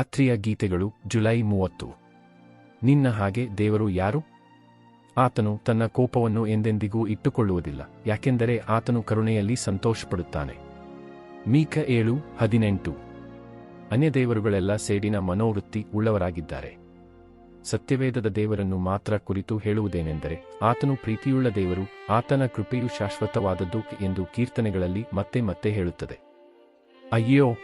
ರಾತ್ರಿಯ ಗೀತೆಗಳು ಜುಲೈ ಮೂವತ್ತು. ನಿನ್ನ ಹಾಗೆ ದೇವರು ಯಾರು? ಆತನು ತನ್ನ ಕೋಪವನ್ನು ಎಂದೆಂದಿಗೂ ಇಟ್ಟುಕೊಳ್ಳುವುದಿಲ್ಲ, ಯಾಕೆಂದರೆ ಆತನು ಕರುಣೆಯಲ್ಲಿ ಸಂತೋಷಪಡುತ್ತಾನೆ. ಮೀಕ ಏಳು, ಹದಿನೆಂಟು. ಅನ್ಯದೇವರುಗಳೆಲ್ಲ ಸೇಡಿನ ಮನೋವೃತ್ತಿ ಉಳ್ಳವರಾಗಿದ್ದಾರೆ. ಸತ್ಯವೇದದ ದೇವರನ್ನು ಮಾತ್ರ ಕುರಿತು ಹೇಳುವುದೇನೆಂದರೆ, ಆತನು ಪ್ರೀತಿಯುಳ್ಳ ದೇವರು, ಆತನ ಕೃಪೆಯು ಶಾಶ್ವತವಾದದ್ದು ಎಂದು ಕೀರ್ತನೆಗಳಲ್ಲಿ ಮತ್ತೆ ಮತ್ತೆ ಹೇಳುತ್ತದೆ. ಅಯ್ಯೋ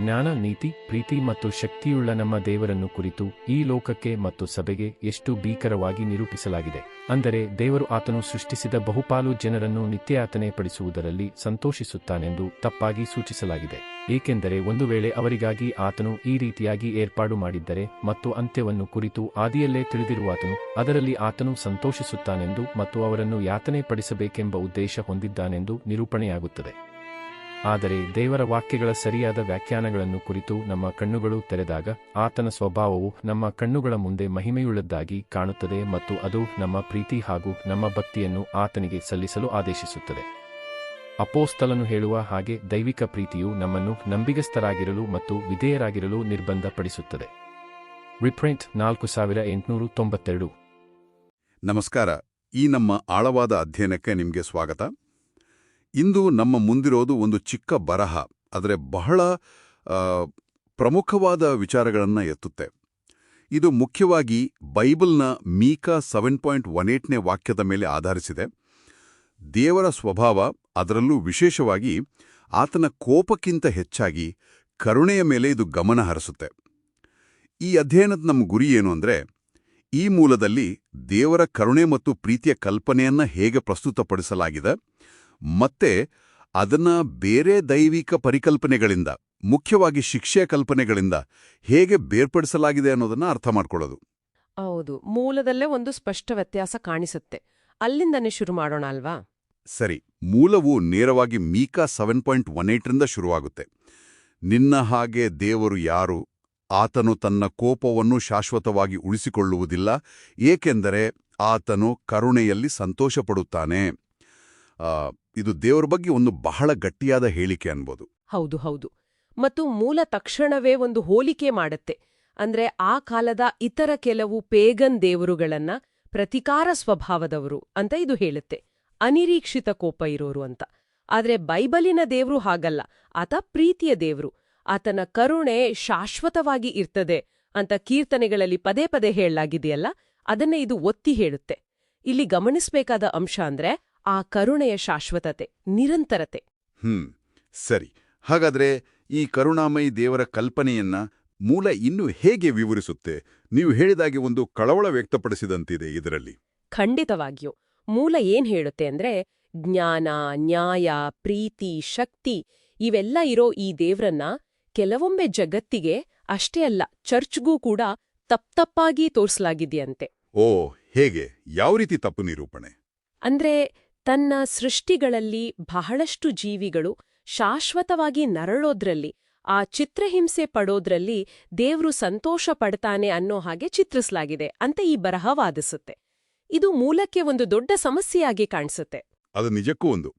ಜ್ಞಾನ, ನೀತಿ, ಪ್ರೀತಿ ಮತ್ತು ಶಕ್ತಿಯುಳ್ಳ ನಮ್ಮ ದೇವರನ್ನು ಕುರಿತು ಈ ಲೋಕಕ್ಕೆ ಮತ್ತು ಸಭೆಗೆ ಎಷ್ಟು ಭೀಕರವಾಗಿ ನಿರೂಪಿಸಲಾಗಿದೆ. ಅಂದರೆ ದೇವರು ಆತನು ಸೃಷ್ಟಿಸಿದ ಬಹುಪಾಲು ಜನರನ್ನು ನಿತ್ಯಾತನೆ ಪಡಿಸುವುದರಲ್ಲಿ ಸಂತೋಷಿಸುತ್ತಾನೆಂದು ತಪ್ಪಾಗಿ ಸೂಚಿಸಲಾಗಿದೆ. ಏಕೆಂದರೆ ಒಂದು ವೇಳೆ ಅವರಿಗಾಗಿ ಆತನು ಈ ರೀತಿಯಾಗಿ ಏರ್ಪಾಡು ಮಾಡಿದ್ದರೆ ಮತ್ತು ಅಂತ್ಯವನ್ನು ಕುರಿತು ಆದಿಯಲ್ಲೇ ತಿಳಿದಿರುವಾತನು ಅದರಲ್ಲಿ ಆತನು ಸಂತೋಷಿಸುತ್ತಾನೆಂದು ಮತ್ತು ಅವರನ್ನು ಯಾತನೆ ಪಡಿಸಬೇಕೆಂಬ ಉದ್ದೇಶ ಹೊಂದಿದ್ದಾನೆಂದು ನಿರೂಪಣೆಯಾಗುತ್ತದೆ. ಆದರೆ ದೇವರ ವಾಕ್ಯಗಳ ಸರಿಯಾದ ವ್ಯಾಖ್ಯಾನಗಳನ್ನು ಕುರಿತು ನಮ್ಮ ಕಣ್ಣುಗಳು ತೆರೆದಾಗ ಆತನ ಸ್ವಭಾವವು ನಮ್ಮ ಕಣ್ಣುಗಳ ಮುಂದೆ ಮಹಿಮೆಯುಳ್ಳದ್ದಾಗಿ ಕಾಣುತ್ತದೆ ಮತ್ತು ಅದು ನಮ್ಮ ಪ್ರೀತಿ ಹಾಗೂ ನಮ್ಮ ಭಕ್ತಿಯನ್ನು ಆತನಿಗೆ ಸಲ್ಲಿಸಲು ಆದೇಶಿಸುತ್ತದೆ. ಅಪೋಸ್ತಲನ್ನು ಹೇಳುವ ಹಾಗೆ ದೈವಿಕ ಪ್ರೀತಿಯು ನಮ್ಮನ್ನು ನಂಬಿಗಸ್ಥರಾಗಿರಲು ಮತ್ತು ವಿಧೇಯರಾಗಿರಲು ನಿರ್ಬಂಧಪಡಿಸುತ್ತದೆ. ರಿಪ್ರಿಂಟ್ ನಾಲ್ಕು ಸಾವಿರ ಎಂಟುನೂರು ತೊಂಬತ್ತೆರಡು. ನಮಸ್ಕಾರ. ಈ ನಮ್ಮ ಆಳವಾದ ಅಧ್ಯಯನಕ್ಕೆ ನಿಮಗೆ ಸ್ವಾಗತ. ಇಂದು ನಮ್ಮ ಮುಂದಿರೋದು ಒಂದು ಚಿಕ್ಕ ಬರಹ, ಆದರೆ ಬಹಳ ಪ್ರಮುಖವಾದ ವಿಚಾರಗಳನ್ನು ಎತ್ತುತ್ತೆ. ಇದು ಮುಖ್ಯವಾಗಿ ಬೈಬಲ್ನ ಮೀಕಾ ಸೆವೆನ್ ಪಾಯಿಂಟ್ ಒನ್ ಏಟ್ನೇ ವಾಕ್ಯದ ಮೇಲೆ ಆಧರಿಸಿದೆ. ದೇವರ ಸ್ವಭಾವ ಅದರಲ್ಲೂ ವಿಶೇಷವಾಗಿ ಆತನ ಕೋಪಕ್ಕಿಂತ ಹೆಚ್ಚಾಗಿ ಕರುಣೆಯ ಮೇಲೆ ಇದು ಗಮನ ಹರಿಸುತ್ತೆ. ಈ ಅಧ್ಯಯನದ ನಮ್ಮ ಗುರಿ ಏನು ಅಂದ್ರೆ, ಈ ಮೂಲದಲ್ಲಿ ದೇವರ ಕರುಣೆ ಮತ್ತು ಪ್ರೀತಿಯ ಕಲ್ಪನೆಯನ್ನ ಹೇಗೆ ಪ್ರಸ್ತುತಪಡಿಸಲಾಗಿದೆ ಮತ್ತೆ ಅದನ್ನ ಬೇರೆ ದೈವಿಕ ಪರಿಕಲ್ಪನೆಗಳಿಂದ ಮುಖ್ಯವಾಗಿ ಶಿಕ್ಷೆಯ ಕಲ್ಪನೆಗಳಿಂದ ಹೇಗೆ ಬೇರ್ಪಡಿಸಲಾಗಿದೆ ಅನ್ನೋದನ್ನ ಅರ್ಥ ಮಾಡ್ಕೊಳ್ಳೋದು. ಹೌದು ಮೂಲದಲ್ಲೇ ಒಂದು ಸ್ಪಷ್ಟ ವ್ಯತ್ಯಾಸ ಕಾಣಿಸುತ್ತೆ. ಅಲ್ಲಿಂದನೇ ಶುರು ಮಾಡೋಣ ಅಲ್ವಾ? ಸರಿ ಮೂಲವು ನೇರವಾಗಿ ಮೀಕಾ ಸೆವೆನ್ ಪಾಯಿಂಟ್ ಒನ್ ಏಟ್ರಿಂದ ಶುರುವಾಗುತ್ತೆ. ನಿನ್ನ ಹಾಗೆ ದೇವರು ಯಾರು ಆತನು ತನ್ನ ಕೋಪವನ್ನು ಶಾಶ್ವತವಾಗಿ ಉಳಿಸಿಕೊಳ್ಳುವುದಿಲ್ಲ ಏಕೆಂದರೆ ಆತನು ಕರುಣೆಯಲ್ಲಿ ಸಂತೋಷಪಡುತ್ತಾನೆ. ಇದು ದೇವರ ಬಗ್ಗೆ ಒಂದು ಬಹಳ ಗಟ್ಟಿಯಾದ ಹೇಳಿಕೆ ಅನ್ಬೋದು. ಹೌದು ಹೌದು. ಮತ್ತು ಮೂಲ ತಕ್ಷಣವೇ ಒಂದು ಹೋಲಿಕೆ ಮಾಡತ್ತೆ. ಅಂದ್ರೆ ಆ ಕಾಲದ ಇತರ ಕೆಲವು ಪೇಗನ್ ದೇವರುಗಳನ್ನ ಪ್ರತಿಕಾರ ಸ್ವಭಾವದವರು ಅಂತ ಇದು ಹೇಳುತ್ತೆ. ಅನಿರೀಕ್ಷಿತ ಕೋಪ ಇರೋರು ಅಂತ. ಆದ್ರೆ ಬೈಬಲಿನ ದೇವ್ರು ಹಾಗಲ್ಲ. ಆತ ಪ್ರೀತಿಯ ದೇವ್ರು. ಆತನ ಕರುಣೆ ಶಾಶ್ವತವಾಗಿ ಇರ್ತದೆ ಅಂತ ಕೀರ್ತನೆಗಳಲ್ಲಿ ಪದೇ ಪದೇ ಹೇಳಲಾಗಿದೆಯಲ್ಲ, ಅದನ್ನೇ ಇದು ಒತ್ತಿ ಹೇಳುತ್ತೆ. ಇಲ್ಲಿ ಗಮನಿಸಬೇಕಾದ ಅಂಶ ಅಂದ್ರೆ ಆ ಕರುಣೆಯ ಶಾಶ್ವತತೆ ನಿರಂತರತೆ. ಹ್ಮ್ ಸರಿ. ಹಾಗಾದ್ರೆ ಈ ಕರುಣಾಮಯಿ ದೇವರ ಕಲ್ಪನೆಯನ್ನ ಮೂಲ ಇನ್ನು ಹೇಗೆ ವಿವರಿಸುತ್ತೆ? ನೀವು ಹೇಳಿದಾಗೆ ಒಂದು ಕಳವಳ ವ್ಯಕ್ತಪಡಿಸಿದಂತಿದೆ ಇದರಲ್ಲಿ. ಖಂಡಿತವಾಗಿಯೂ. ಮೂಲ ಏನ್ ಹೇಳುತ್ತೆ ಅಂದ್ರೆ ಜ್ಞಾನ ನ್ಯಾಯ ಪ್ರೀತಿ ಶಕ್ತಿ ಇವೆಲ್ಲ ಇರೋ ಈ ದೇವ್ರನ್ನ ಕೆಲವೊಮ್ಮೆ ಜಗತ್ತಿಗೆ ಅಷ್ಟೇ ಅಲ್ಲ ಚರ್ಚ್ಗೂ ಕೂಡ ತಪ್ಪತಪ್ಪಾಗಿ ತೋರಿಸಲಾಗಿದೆಯಂತೆ. ಓ ಹೇಗೆ? ಯಾವ ರೀತಿ ತಪ್ಪು ನಿರೂಪಣೆ? ಅಂದ್ರೆ ತನ್ನ ಸೃಷ್ಟಿಗಳಲ್ಲಿ ಬಹಳಷ್ಟು ಜೀವಿಗಳು ಶಾಶ್ವತವಾಗಿ ನರಳೋದ್ರಲ್ಲಿ ಆ ಚಿತ್ರಹಿಂಸೆ ಪಡೋದ್ರಲ್ಲಿ ದೇವ್ರು ಸಂತೋಷ ಪಡ್ತಾನೆ ಅನ್ನೋ ಹಾಗೆ ಚಿತ್ರಿಸಲಾಗಿದೆ ಅಂತ ಈ ಬರಹ ವಾದಿಸುತ್ತೆ. ಇದು ಮೂಲಕ್ಕೆ ಒಂದು ದೊಡ್ಡ ಸಮಸ್ಯೆಯಾಗಿ ಕಾಣಿಸುತ್ತೆ. ಅದು ನಿಜಕ್ಕೂ ಒಂದು.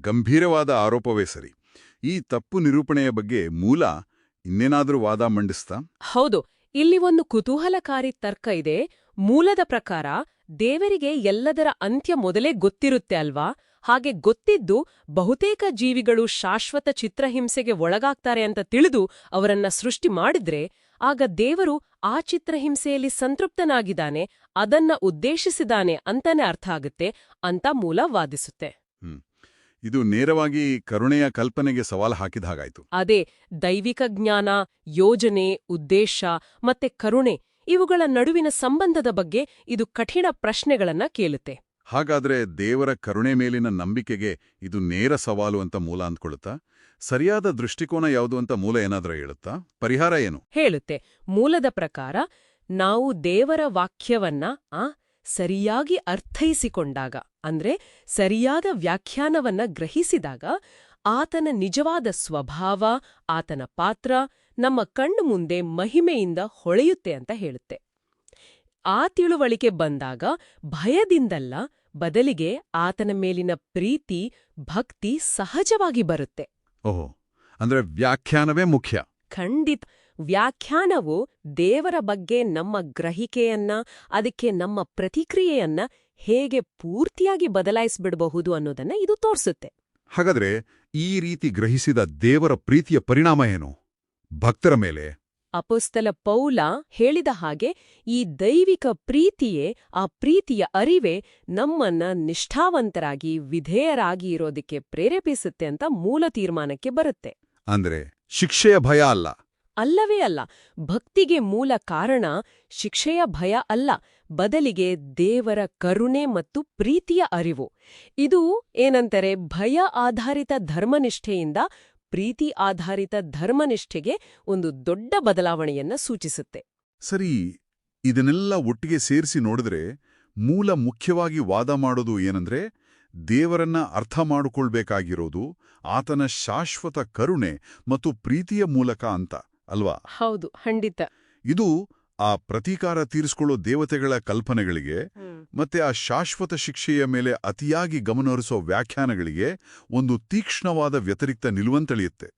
ಗಂಭೀರವಾದ ಆರೋಪವೇ ಸರಿ. ಈ ತಪ್ಪು ನಿರೂಪಣೆಯ ಬಗ್ಗೆ ಮೂಲ ಇನ್ನೇನಾದರೂ ವಾದ ಮಂಡಿಸ್ತಾ? ಹೌದು. ಇಲ್ಲಿ ಒಂದು ಕುತೂಹಲಕಾರಿ ತರ್ಕ ಇದೆ. ಮೂಲದ ಪ್ರಕಾರ ದೇವರಿಗೆ ಎಲ್ಲದರ ಅಂತ್ಯ ಮೊದಲೇ ಗೊತ್ತಿರುತ್ತೆ ಅಲ್ವಾ? ಹಾಗೆ ಗೊತ್ತಿದ್ದು ಬಹುತೇಕ ಜೀವಿಗಳು ಶಾಶ್ವತ ಚಿತ್ರಹಿಂಸೆಗೆ ಒಳಗಾಗ್ತಾರೆ ಅಂತ ತಿಳಿದು ಅವರನ್ನ ಸೃಷ್ಟಿ ಮಾಡಿದ್ರೆ ಆಗ ದೇವರು ಆ ಚಿತ್ರಹಿಂಸೆಯಲ್ಲಿ ಸಂತೃಪ್ತನಾಗಿದ್ದಾನೆ ಅದನ್ನ ಉದ್ದೇಶಿಸಿದಾನೆ ಅಂತಾನೆ ಅರ್ಥ ಆಗುತ್ತೆ ಅಂತ ಮೂಲ ವಾದಿಸುತ್ತೆ. ಇದು ನೇರವಾಗಿ ಕರುಣೆಯ ಕಲ್ಪನೆಗೆ ಸವಾಲು ಹಾಕಿದ ಹಾಗಾಯ್ತು. ಅದೇ ದೈವಿಕ ಜ್ಞಾನ ಯೋಜನೆ ಉದ್ದೇಶ ಮತ್ತೆ ಕರುಣೆ ಇವುಗಳ ನಡುವಿನ ಸಂಬಂಧದ ಬಗ್ಗೆ ಇದು ಕಠಿಣ ಪ್ರಶ್ನೆಗಳನ್ನ ಕೇಳುತ್ತೆ. ಹಾಗಾದ್ರೆ ದೇವರ ಕರುಣೆ ಮೇಲಿನ ನಂಬಿಕೆಗೆ ಇದು ನೇರ ಸವಾಲು ಅಂತ ಮೂಲ ಅಂದ್ಕೊಳ್ಳುತ್ತಾ? ಸರಿಯಾದ ದೃಷ್ಟಿಕೋನ ಯಾವುದು ಅಂತ ಮೂಲ ಏನಾದ್ರೂ ಹೇಳುತ್ತಾ? ಪರಿಹಾರ ಏನು? ಹೇಳುತ್ತೆ. ಮೂಲದ ಪ್ರಕಾರ ನಾವು ದೇವರ ವಾಕ್ಯವನ್ನ ಆ ಸರಿಯಾಗಿ ಅರ್ಥೈಸಿಕೊಂಡಾಗ ಅಂದ್ರೆ ಸರಿಯಾದ ವ್ಯಾಖ್ಯಾನವನ್ನ ಗ್ರಹಿಸಿದಾಗ ಆತನ ನಿಜವಾದ ಸ್ವಭಾವ ಆತನ ಪಾತ್ರ ನಮ್ಮ ಕಣ್ಣು ಮುಂದೆ ಮಹಿಮೆಯಿಂದ ಹೊಳೆಯುತ್ತೆ ಅಂತ ಹೇಳುತ್ತೆ. ಆ ತಿಳುವಳಿಕೆ ಬಂದಾಗ ಭಯದಿಂದಲ್ಲ ಬದಲಿಗೆ ಆತನ ಮೇಲಿನ ಪ್ರೀತಿ ಭಕ್ತಿ ಸಹಜವಾಗಿ ಬರುತ್ತೆ. ಓಹೋ ಅಂದ್ರೆ ವ್ಯಾಖ್ಯಾನವೇ ಮುಖ್ಯ. ಖಂಡಿತ. ವ್ಯಾಖ್ಯಾನವು ದೇವರ ಬಗ್ಗೆ ನಮ್ಮ ಗ್ರಹಿಕೆಯನ್ನ ಅದಕ್ಕೆ ನಮ್ಮ ಪ್ರತಿಕ್ರಿಯೆಯನ್ನ ಹೇಗೆ ಪೂರ್ತಿಯಾಗಿ ಬದಲಾಯಿಸಿಬಿಡಬಹುದು ಅನ್ನೋದನ್ನ ಇದು ತೋರಿಸುತ್ತೆ. ಹಾಗಾದ್ರೆ ಈ ರೀತಿ ಗ್ರಹಿಸಿದ ದೇವರ ಪ್ರೀತಿಯ ಪರಿಣಾಮ ಏನು? ಭಕ್ತರ ಮೇಲೆ. ಅಪೋಸ್ತಲ ಪೌಲ ಹೇಳಿದ ಹಾಗೆ ಈ ದೈವಿಕ ಪ್ರೀತಿಯೇ ಆ ಪ್ರೀತಿಯ ಅರಿವೇ ನಮ್ಮನ್ನ ನಿಷ್ಠಾವಂತರಾಗಿ ವಿಧೇಯರಾಗಿ ಇರೋದಕ್ಕೆ ಪ್ರೇರೇಪಿಸುತ್ತೆ ಅಂತ ಮೂಲ ತೀರ್ಮಾನಕ್ಕೆ ಬರುತ್ತೆ. ಅಂದ್ರೆ ಶಿಕ್ಷೆಯ ಭಯ ಅಲ್ಲ. ಅಲ್ಲವೇ ಅಲ್ಲ ಭಕ್ತಿಗೆ ಮೂಲ ಕಾರಣ ಶಿಕ್ಷೆಯ ಭಯ ಅಲ್ಲ. ಬದಲಿಗೆ ದೇವರ ಕರುಣೆ ಮತ್ತು ಪ್ರೀತಿಯ ಅರಿವು. ಇದು ಏನಂತಾರೆ ಭಯ ಆಧಾರಿತ ಧರ್ಮನಿಷ್ಠೆಯಿಂದ ಪ್ರೀತಿ ಆಧಾರಿತ ಧರ್ಮನಿಷ್ಠೆಗೆ ಒಂದು ದೊಡ್ಡ ಬದಲಾವಣೆಯನ್ನ ಸೂಚಿಸುತ್ತೆ. ಸರಿ ಇದನ್ನೆಲ್ಲ ಒಟ್ಟಿಗೆ ಸೇರಿಸಿ ನೋಡಿದ್ರೆ ಮೂಲ ಮುಖ್ಯವಾಗಿ ವಾದ ಮಾಡೋದು ಏನಂದ್ರೆ ದೇವರನ್ನ ಅರ್ಥ ಮಾಡಿಕೊಳ್ಬೇಕಾಗಿರೋದು ಆತನ ಶಾಶ್ವತ ಕರುಣೆ ಮತ್ತು ಪ್ರೀತಿಯ ಮೂಲಕ ಅಂತ ಅಲ್ವಾ? ಹೌದು ಖಂಡಿತ. ಇದು ಆ ಪ್ರತೀಕಾರ ತೀರಿಸ್ಕೊಳ್ಳೋ ದೇವತೆಗಳ ಕಲ್ಪನೆಗಳಿಗೆ ಮತ್ತೆ ಆ ಶಾಶ್ವತ ಶಿಕ್ಷೆಯ ಮೇಲೆ ಅತಿಯಾಗಿ ಗಮನಹರಿಸೋ ವ್ಯಾಖ್ಯಾನಗಳಿಗೆ ಒಂದು ತೀಕ್ಷ್ಣವಾದ ವ್ಯತಿರಿಕ್ತ ನಿಲುವಂತಳಿಯುತ್ತೆ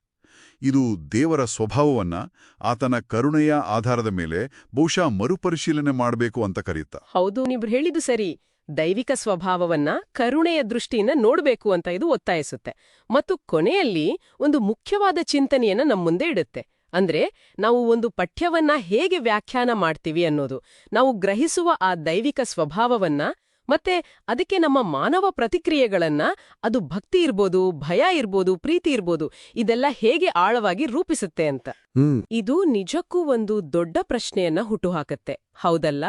ಇದು ದೇವರ ಸ್ವಭಾವವನ್ನ ಆತನ ಕರುಣೆಯ ಆಧಾರದ ಮೇಲೆ ಬಹುಶಃ ಮರುಪರಿಶೀಲನೆ ಮಾಡಬೇಕು ಅಂತ ಕರೆಯುತ್ತ? ಹೌದು ನೀವು ಹೇಳಿದು ಸರಿ. ದೈವಿಕ ಸ್ವಭಾವವನ್ನ ಕರುಣೆಯ ದೃಷ್ಟಿಯಿಂದ ನೋಡಬೇಕು ಅಂತ ಇದು ಒತ್ತಾಯಿಸುತ್ತೆ. ಮತ್ತು ಕೊನೆಯಲ್ಲಿ ಒಂದು ಮುಖ್ಯವಾದ ಚಿಂತನೆಯನ್ನ ನಮ್ಮ ಮುಂದೆ ಇಡುತ್ತೆ. ಅಂದ್ರೆ ನಾವು ಒಂದು ಪಠ್ಯವನ್ನ ಹೇಗೆ ವ್ಯಾಖ್ಯಾನ ಮಾಡ್ತೀವಿ ಅನ್ನೋದು. ನಾವು ಗ್ರಹಿಸುವ ಆ ದೈವಿಕ ಸ್ವಭಾವವನ್ನ ಮತ್ತೆ ಅದಕ್ಕೆ ನಮ್ಮ ಮಾನವ ಪ್ರತಿಕ್ರಿಯೆಗಳನ್ನ ಅದು ಭಕ್ತಿ ಇರ್ಬೋದು ಭಯ ಇರ್ಬೋದು ಪ್ರೀತಿ ಇರ್ಬೋದು ಇದೆಲ್ಲ ಹೇಗೆ ಆಳವಾಗಿ ರೂಪಿಸುತ್ತೆ ಅಂತ. ಇದು ನಿಜಕ್ಕೂ ಒಂದು ದೊಡ್ಡ ಪ್ರಶ್ನೆಯನ್ನ ಹುಟ್ಟುಹಾಕತ್ತೆ. ಹೌದಲ್ಲ?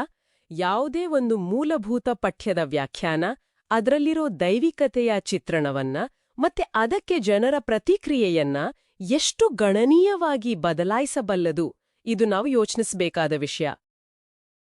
ಯಾವುದೇ ಒಂದು ಮೂಲಭೂತ ಪಠ್ಯದ ವ್ಯಾಖ್ಯಾನ ಅದರಲ್ಲಿರೋ ದೈವಿಕತೆಯ ಚಿತ್ರಣವನ್ನ ಮತ್ತೆ ಅದಕ್ಕೆ ಜನರ ಪ್ರತಿಕ್ರಿಯೆಯನ್ನ ಎಷ್ಟು ಗಣನೀಯವಾಗಿ ಬದಲಾಯಿಸಬಲ್ಲದು ಇದು ನಾವು ಯೋಚಿಸಬೇಕಾದ ವಿಷಯ.